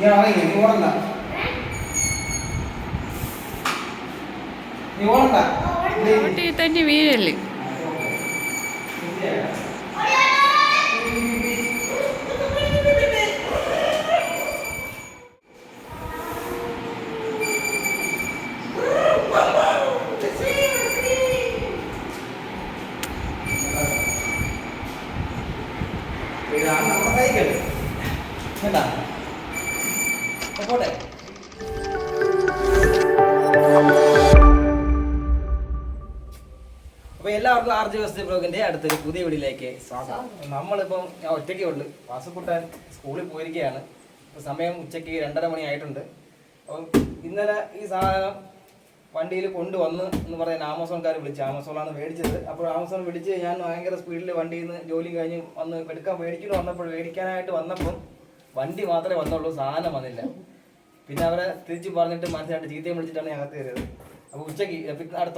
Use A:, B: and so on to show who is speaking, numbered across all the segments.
A: നീ ഇറങ്ങി നീ ഓടണ്ട. നീ ഓടണ്ട.
B: തന്നെ വീഴല്ലേ?
A: എല്ലാവർക്കും വസ്തു ബ്ലോഗിന്റെ അടുത്തൊരു പുതിയ വീടിലേക്ക് സ്വാഗതം. നമ്മളിപ്പം ഞാൻ ഒറ്റയ്ക്കേ ഉള്ളു. വാസുക്കുട്ടൻ സ്കൂളിൽ പോയിരിക്കുകയാണ്. സമയം ഉച്ചയ്ക്ക് രണ്ടര മണി ആയിട്ടുണ്ട്. അപ്പം ഇന്നലെ ഈ സാധനം വണ്ടിയിൽ കൊണ്ടുവന്ന് എന്ന് പറയാൻ ആമസോൺകാർ വിളിച്ചു ആമസോണാണ് മേടിച്ചത്. അപ്പോൾ ആമസോൺ വിളിച്ച് ഞാൻ ഭയങ്കര സ്പീഡിൽ വണ്ടിയിൽ നിന്ന് ജോലി കഴിഞ്ഞ് വന്ന് എടുക്കാൻ മേടിക്കുന്നു വന്നപ്പോൾ മേടിക്കാനായിട്ട് വന്നപ്പം വണ്ടി മാത്രമേ വന്നുള്ളൂ സാധനം വന്നില്ല. പിന്നെ അവരെ തിരിച്ചു പറഞ്ഞിട്ട് മനസ്സിലായിട്ട് ചീത്തയും വിളിച്ചിട്ടാണ് ഞങ്ങൾക്ക് കയറിയത്. അപ്പോൾ ഉച്ചയ്ക്ക്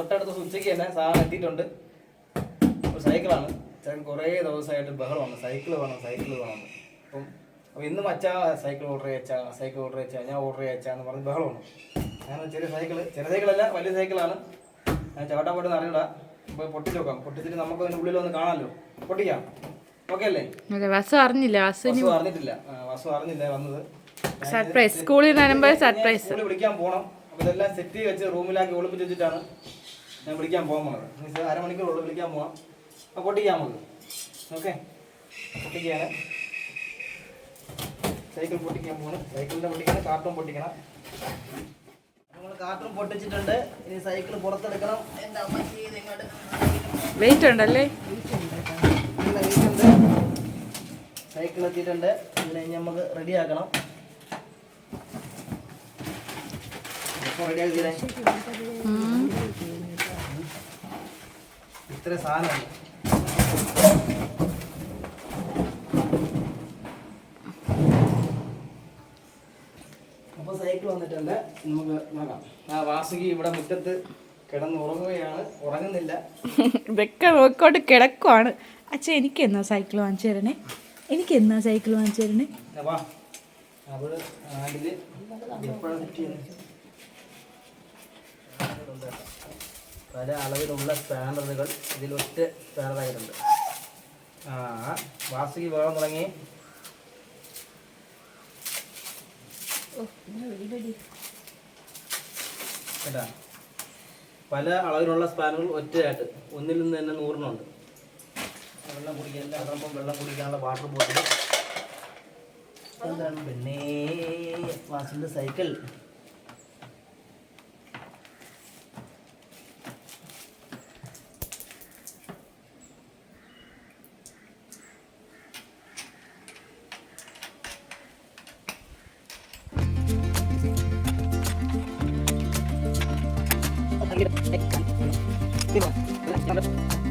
A: തൊട്ടടുത്ത ഉച്ചയ്ക്ക് തന്നെ സാധനം എത്തിയിട്ടുണ്ട്. സൈക്കിളാണ്. ചേട്ടൻ കുറേ ദിവസമായിട്ട് ബഹളമാണ് സൈക്കിൾ വേണം സൈക്കിൾ വേണം. അപ്പം അപ്പോൾ ഇന്നും അച്ഛാ സൈക്കിൾ ഓർഡർ ചെയ്യച്ചാ സൈക്കിൾ ഓർഡർ ചെയ്യച്ചാ ഞാൻ ഓർഡർ ചെയ്യച്ചാ എന്ന് പറഞ്ഞ് ബഹളമാണ് ഞാൻ ചെറിയ സൈക്കിൾ ചെറിയ സൈക്കിളല്ല വലിയ സൈക്കിളാണ്. ഞാൻ ചവിട്ടാൻ പോയിട്ട് അറിയില്ല പോയി പൊട്ടിച്ച് നോക്കാം. പൊട്ടിച്ചിട്ട് നമുക്ക് അതിന്റെ ഉള്ളിൽ ഒന്ന് കാണാമല്ലോ. പൊട്ടിക്കാം. ഓക്കെ അല്ലേ?
B: വസു അറിഞ്ഞില്ല.
A: വസു അറിഞ്ഞിട്ടില്ല. വസു അറിഞ്ഞില്ല വന്നത്.
B: സർപ്രൈസ് സ്കൂളിൽ നിന്ന് സർപ്രൈസ്
A: വിളിക്കാൻ പോകണം അപ്പോൾ ഇതെല്ലാം സെറ്റ് ചെയ്ത് വെച്ച് റൂമിലാക്കി ഒളിപ്പിച്ച് വെച്ചിട്ടാണ് ഞാൻ വിളിക്കാൻ പോകാൻ പോണത്. അരമണിക്കൂറുള്ളൂ വിളിക്കാൻ അപ്പോൾ പൊട്ടിക്കാം നമുക്ക്. ഓക്കെ? പൊട്ടിക്കുകയാണ്. സൈക്കിൾ പൊട്ടിക്കാൻ പോകുന്നു സൈക്കിളിന്റെ പൊട്ടിക്കണം കാർട്ടൂൺ പൊട്ടിക്കണം. നമ്മൾ കാർട്ടൂൺ പൊട്ടിച്ചിട്ടുണ്ട്. ഇനി സൈക്കിൾ പുറത്തെടുക്കണം. എന്താ
B: വെയിറ്റ് ഉണ്ടല്ലേ?
A: സൈക്കിൾ എത്തിയിട്ടുണ്ട്. ഇതിനെ നമുക്ക് റെഡി ആക്കണം.
B: ഉം.
A: ഇത്ര സാധനമാണ് അപ്പോൾ സൈക്കിൾ വന്നിട്ടുണ്ട്. നമുക്ക് നോക്കാം. ആ വാസുകി ഇവിടെ മുറ്റത്ത് കിടന്ന് ഉറങ്ങുകയാണ് ഉറങ്ങുന്നില്ല.
B: ഇതൊക്കെ നോക്കോട്ട് കിടക്കുവാണ്. അച്ഛൻ എനിക്ക് എന്നാ സൈക്കിൾ വാങ്ങിച്ചു തരണേ? എനിക്ക് എന്നാ സൈക്കിൾ വാങ്ങിച്ചു തരണേ?
A: അവൾ ആടിൽ എപ്പോഴാണ് സെറ്റ് ചെയ്യുന്നത് പല അളവിലുള്ള സ്പാനറുകൾ ഇതിൽ ഒറ്റ സ്പാനറായിട്ടുണ്ട്. ആ വാസുകി വേണം തുടങ്ങി. കേട്ടാ? പല അളവിലുള്ള സ്പാനുകൾ ഒറ്റയായിട്ട്. ഒന്നിൽ നിന്ന് തന്നെ നൂറിനുണ്ട്. വെള്ളം കുടിക്കാൻ അതാകുമ്പോൾ വെള്ളം കുടിക്കാനുള്ള വാട്ടർ ബോട്ടിൽ എന്താണ് പിന്നെ വാസിന്റെ സൈക്കിൾ 你看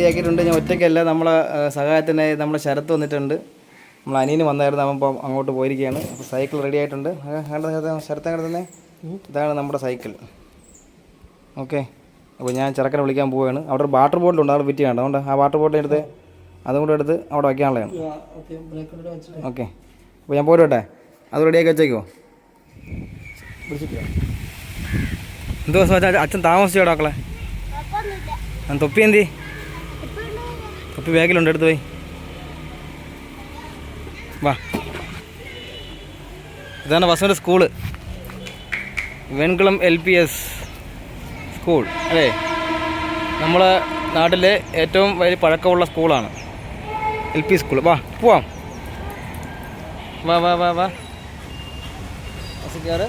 A: റെഡിയാക്കിയിട്ടുണ്ട്. ഞാൻ ഒറ്റയ്ക്കല്ല നമ്മളെ സഹായത്തിന്റെ സഹായത്തിനായി നമ്മുടെ ശരത്ത് വന്നിട്ടുണ്ട്. നമ്മൾ അനിയന് വന്നായിരുന്നു അവൻ ഇപ്പം അങ്ങോട്ട് പോയിരിക്കുകയാണ്. അപ്പോൾ സൈക്കിൾ റെഡി ആയിട്ടുണ്ട്. ശരത്ത്? അങ്ങോട്ട് തന്നെ ഇതാണ് നമ്മുടെ സൈക്കിൾ. ഓക്കെ. അപ്പോൾ ഞാൻ ചെറുക്കനെ വിളിക്കാൻ പോവുകയാണ്. അവിടെ ഒരു വാട്ടർ ബോട്ടിൽ ഉണ്ട് അവിടെ വിറ്റ് വേണ്ട അതുകൊണ്ട് ആ വാട്ടർ ബോട്ടിൽ എടുത്ത് അതും കൂടെ എടുത്ത് അവിടെ വയ്ക്കാനുള്ളതാണ്. ഓക്കെ. അപ്പോൾ ഞാൻ പോരട്ടെ അത് റെഡിയാക്കി വെച്ചേക്കോ? എന്തോ അച്ഛൻ താമസിച്ചോ മക്കളെ? ആ, തൊപ്പി എന്തി? തൊപ്പി ബാഗിലുണ്ട് എടുത്ത് പോയി. വാ. ഇതാണ് വസുവിന്റെ school. Venkulam L P S school അല്ലേ? നമ്മളെ നാട്ടിലെ ഏറ്റവും വലിയ പഴക്കമുള്ള സ്കൂളാണ് എൽ പി സ്കൂൾ വാ പോവാം. വാ വാ വാ വാ. വസിക്കാറ്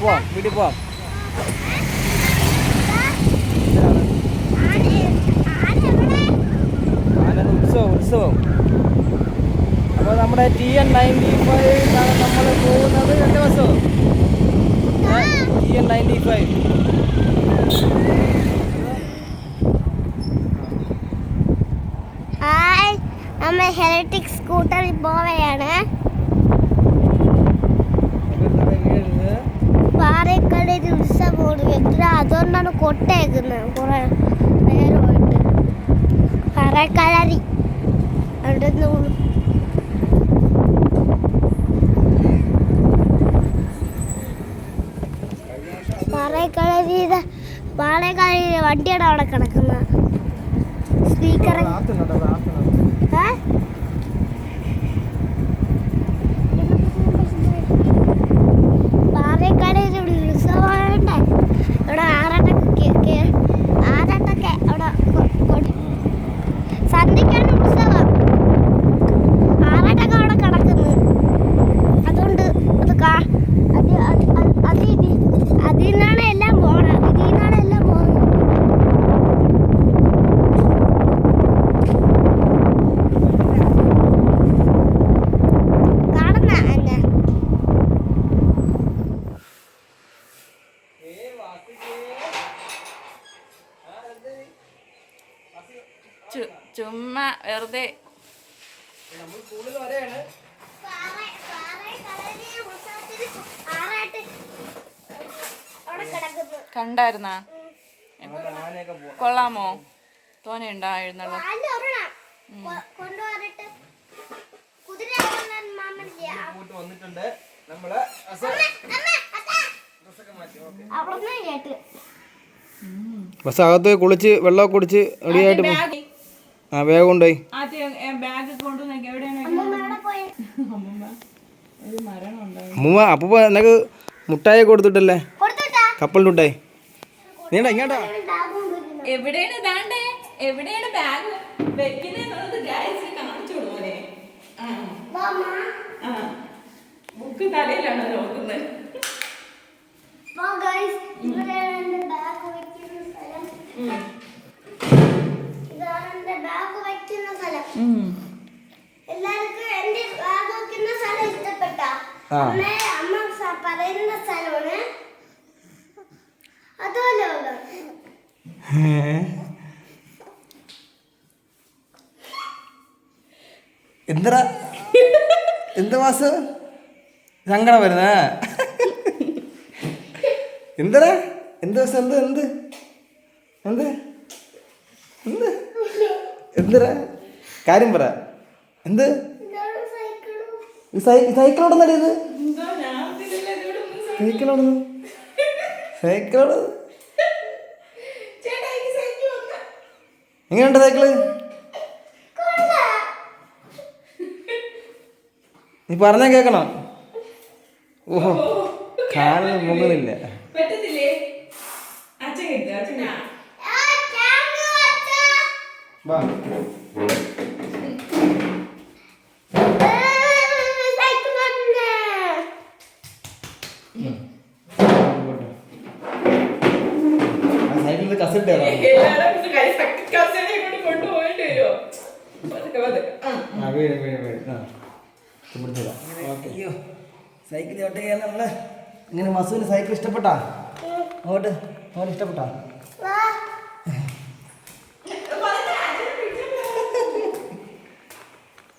A: പോവാം വീട്ടിൽ പോവാം. ആനന്ദ ഉത്സവം. അപ്പോൾ നമ്മുടെ ടി എൻ നയന്റി ഫൈവ് നമ്മൾ പോകുന്നത്. രണ്ട് ബസ്സോ ടി എൻ നയന്റി ഫൈവ്
C: നമ്മൾ ഹെലറ്റിക് സ്കൂട്ടറിൽ പോവുകയാണ് പാറേക്കടയിൽ ഉത്സവം എത്ര അതുകൊണ്ടാണ് കൊട്ടേക്കുന്നത് കുറെ നേരമായിട്ട് പാറേക്കളരി അവിടെ പാറേക്കളരിയുടെ പാറേക്കളരിയുടെ വണ്ടിയുടെ അവിടെ കിടക്കുന്ന സ്പീക്കർ ഏ? പാറേക്കാടിൽ ഇവിടെ ഉത്സവമുണ്ട് ഇവിടെ ആറാട്ടൊക്കെ കേ- ആറാട്ടൊക്കെ അവിടെ കൊ- കൊ- സന്ധ്യക്കാണ് ഉത്സവം ആറാട്ടൊക്കെ അവിടെ കിടക്കുന്നു അതുകൊണ്ട് അത് കാ അത് അത് അത് അത് ഇത് അതിൽ നിന്നാണ് എല്ലാം പോണത് ഇതിൽ നിന്നാണ് എല്ലാം പോകുന്നത് കാണുന്ന എന്നെ
B: ചു- ചുമ്മാ വെറുതെ. കണ്ടായിരുന്നാ? കൊള്ളാമോ? തോനെ
A: പോയിട്ട് വന്നിട്ടുണ്ട്. നമ്മൾ ബസ് അകത്ത് കുളിച്ച് വെള്ളമൊക്കെ കുടിച്ച് റെഡിയായിട്ട് ആ വേഗം കൊണ്ടുപോയി.
B: അമ്മമ്മ ഒരു മരണം ഉണ്ടായി.
A: അമ്മൂമ്മ അപ്പൂപ്പ നിനക്ക് മുട്ടായി കൊടുത്തിട്ടല്ലേ?
C: കൊടുത്തിട്ടാ?
A: കപ്പൽ മുട്ടായി. നീണ്ട ഇങ്ങോട്ടാ.
B: എവിടെയാണ് എവിടെയാണ് ബാഗ് വെക്കുന്നത് കാണിച്ചു ബുക്ക് തലയിലാണ് നോക്കുന്നത്.
C: ഇവിടെയാണ് ബാഗ് വെക്കുന്ന സ്ഥലം. ഇതാണ് എന്റെ ബാഗ് വെക്കുന്ന സ്ഥലം. എല്ലാവർക്കും എന്റെ ബാഗ് വെക്കുന്ന സ്ഥലം ഇഷ്ടപ്പെട്ട. അമ്മ പറയുന്ന സ്ഥലമാണ് അതുമല്ലോ
A: എന്തടാ എന്താ മാസ്? സങ്കടം വരുന്ന. എന്തടാ എന്ത് ദിവസം എന്ത്? എന്ത്? എന്ത്? എന്ത്? എന്തടാ കാര്യം പറ. എന്ത്?
C: ഇതാണ്
A: ഇത്? സൈക്കിളോട് സൈക്കിളോട്? എങ്ങനെയുണ്ട് സൈക്കിൾ? നീ പറഞ്ഞാ കേക്കണം ഓഹോ കാലിന് മുകളില്ല
B: പറ്റത്തില്ലേ അച്ഛൻ കിട്ടുക അച്ഛനാ
C: ആ, ക്യാമറ വെച്ചാ.
A: വാ
C: ഏ, സൈക്കിൾ വന്നേ.
A: സൈക്കിളിൽ കസറ്റ്
B: എല്ലാവരും കൈ കസേരയെ കൊണ്ട് കൊണ്ടുപോയിട്ട് വരുമോ പതുക്കെ പതുക്കെ ആ
A: ആ വീട് വീട് വീട് ആ പിടിച്ചതാ ഓക്കെ അയ്യോ സൈക്കിൾ നമ്മൾ ഇങ്ങനെ മസൂന് സൈക്കിൾ ഇഷ്ടപ്പെട്ടാ? അങ്ങോട്ട് അങ്ങോട്ട് ഇഷ്ടപ്പെട്ടാ?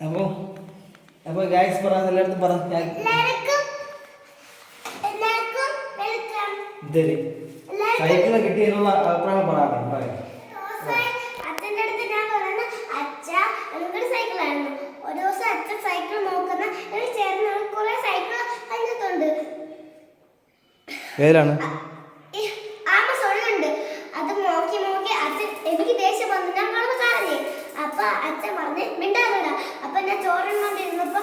A: അപ്പോൾ അപ്പോൾ ഗായ്സ് പറ എല്ലായിടത്തും പറ. സൈക്കിൾ കിട്ടിയതിനുള്ള അഭിപ്രായം പറയാം പറയാം
C: ദിവസമായി അച്ഛന്റെ അടുത്ത് ഞാൻ പറയുന്ന അച്ഛ എനിക്കൊരു സൈക്കിളായിരുന്നു ഒരു ദിവസം അച്ഛൻ സൈക്കിൾ നോക്കുന്ന ഒരു ചേർന്ന് കുറെ സൈക്കിൾ അതിനകത്തുണ്ട്
A: ഏതിലാണ്
C: ആമസോണിലുണ്ട് അത് നോക്കി നോക്കി അച്ഛൻ എനിക്ക് ദേഷ്യം വന്നു ഞാൻ കാണുമ്പോൾ കരഞ്ഞേ അപ്പൊ അച്ഛൻ പറഞ്ഞ് മിണ്ടാറില്ല അപ്പൊ ഞാൻ ചോറുണ്ടോണ്ടിരുന്നപ്പോ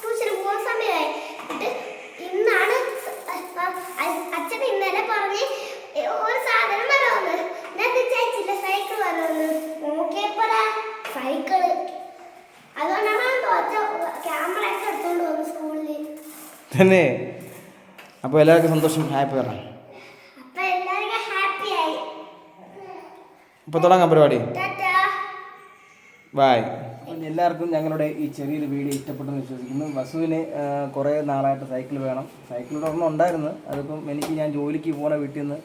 C: ട്യൂഷന് പോകുന്ന സമയമായി എന്നിട്ട് ഇന്നാണ് സ- അ- അ- അച്ഛൻ ഇന്നലെ പറഞ്ഞ് ഒരു സാധനം വരുമെന്ന് ഞാൻ വിചാരിച്ചില്ല സൈക്കിൾ വരുമെന്ന് നോക്കിയപ്പോഴാ സൈക്കിൾ അതുകൊണ്ടാണ് അച്ഛൻ ക്യാമറ ഒക്കെ എടുത്തോണ്ട് വന്നു സ്കൂളിൽ
A: തന്നെ അപ്പോൾ എല്ലാവർക്കും സന്തോഷം. ഹാപ്പി പറ
C: അപ്പൊ എല്ലാവർക്കും ഹാപ്പിയായി
A: ഇപ്പോൾ തുടങ്ങാം പരിപാടി.
C: ടാറ്റാ.
A: ബായ് എല്ലാവർക്കും ഞങ്ങളുടെ ഈ ചെറിയൊരു വീഡിയോ ഇഷ്ടപ്പെട്ടെന്ന് വിശ്വസിക്കുന്നു. വസുവിന് കുറേ നാളായിട്ട് സൈക്കിൾ വേണം. സൈക്കിൾ ഒന്നും ഉണ്ടായിരുന്നു. അതിപ്പം എനിക്ക് ഞാൻ ജോലിക്ക് പോണ വീട്ടിൽ നിന്ന്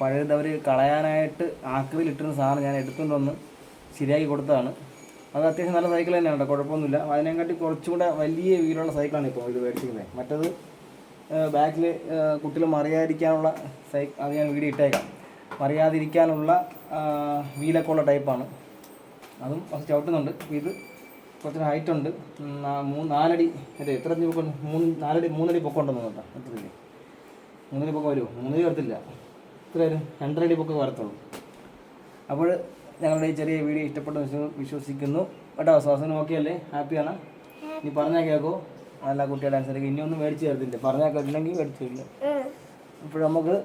A: പഴയത് അവർ കളയാനായിട്ട് ആക്രിയിലിട്ടിരുന്ന സാധനം ഞാൻ എടുത്തുകൊണ്ട് വന്ന് ശരിയാക്കി കൊടുത്തതാണ്. അത് അത്യാവശ്യം നല്ല സൈക്കിൾ തന്നെയാണ് കേട്ടോ കുഴപ്പമൊന്നുമില്ല. അതിനെക്കാട്ടി കുറച്ചും കൂടെ വലിയ വീലുള്ള സൈക്കിളാണ് ഇപ്പോൾ ഇത് മേടിച്ചിരിക്കുന്നത്. മറ്റത് ബാക്കിൽ കുട്ടികൾ മറിയാതിരിക്കാനുള്ള സൈക്കിൾ അത് ഞാൻ വീഡിയോ ഇട്ടേക്കാം. മറിയാതിരിക്കാനുള്ള വീലൊക്കെ ഉള്ള ടൈപ്പാണ് അതും കുറച്ച് ചവിട്ടുന്നുണ്ട്. ഇത് കുറച്ച് ഹൈറ്റ് ഉണ്ട്. മൂന്ന് നാലടി അതെ എത്ര അടി പൊക്കം മൂന്ന് നാലടി മൂന്നടി പൊക്കം ഉണ്ടെന്ന് കേട്ടോ എത്രയില്ലേ മൂന്നടി പൊക്കം വരുമോ? മൂന്നടി വരത്തില്ല. വരും രണ്ടരടി പൊക്കം വരത്തുള്ളൂ. അപ്പോൾ ഞങ്ങളുടെ ഈ ചെറിയ വീഡിയോ ഇഷ്ടപ്പെട്ടു വിശ്വ- വിശ്വസിക്കുന്നു. കേട്ടോ ശ്വാസം ഓക്കെ അല്ലേ? ഹാപ്പിയാണ് നീ പറഞ്ഞാൽ കേൾക്കോ നല്ല കുട്ടിയുടെ ഡാൻസ് ഒന്നും മേടിച്ച് തരത്തില്ല. പറഞ്ഞാൽ കേട്ടില്ലെങ്കിൽ മേടിച്ചു തരില്ല. ഇപ്പോൾ നമുക്ക്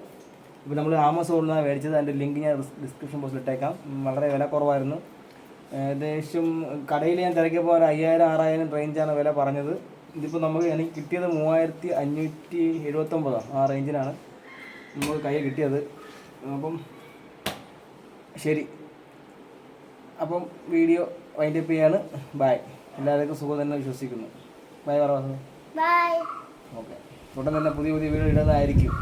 A: ഇപ്പോൾ നമ്മൾ ആമസോണിൽ നിന്നാണ് മേടിച്ചത് അതിന്റെ ലിങ്ക് ഞാൻ ഡിസ്ക്രിപ്ഷൻ ബോക്സിൽ ഇട്ടേക്കാം. വളരെ വില കുറവായിരുന്നു. ഏകദേശം കടയിൽ ഞാൻ തിരക്കിയപ്പോൾ ഒരു അയ്യായിരം ആറായിരം റേഞ്ചാണ് വില പറഞ്ഞത്. ഇതിപ്പോൾ നമുക്ക് എനിക്ക് കിട്ടിയത് മൂവായിരത്തി അഞ്ഞൂറ്റി എഴുപത്തൊമ്പതാണ് ആ റേഞ്ചിനാണ് നമുക്ക് കയ്യിൽ കിട്ടിയത്. അപ്പം ശരി. അപ്പം വീഡിയോ വൈൻഡപ്പ് ചെയ്യാണ്. ബായ് എല്ലാവർക്കും സുഖം തന്നെ വിശ്വസിക്കുന്നു. ബൈ പറഞ്ഞു ഓക്കെ ഉടൻ തന്നെ പുതിയ പുതിയ വീഡിയോ ഇടുന്നതായിരിക്കും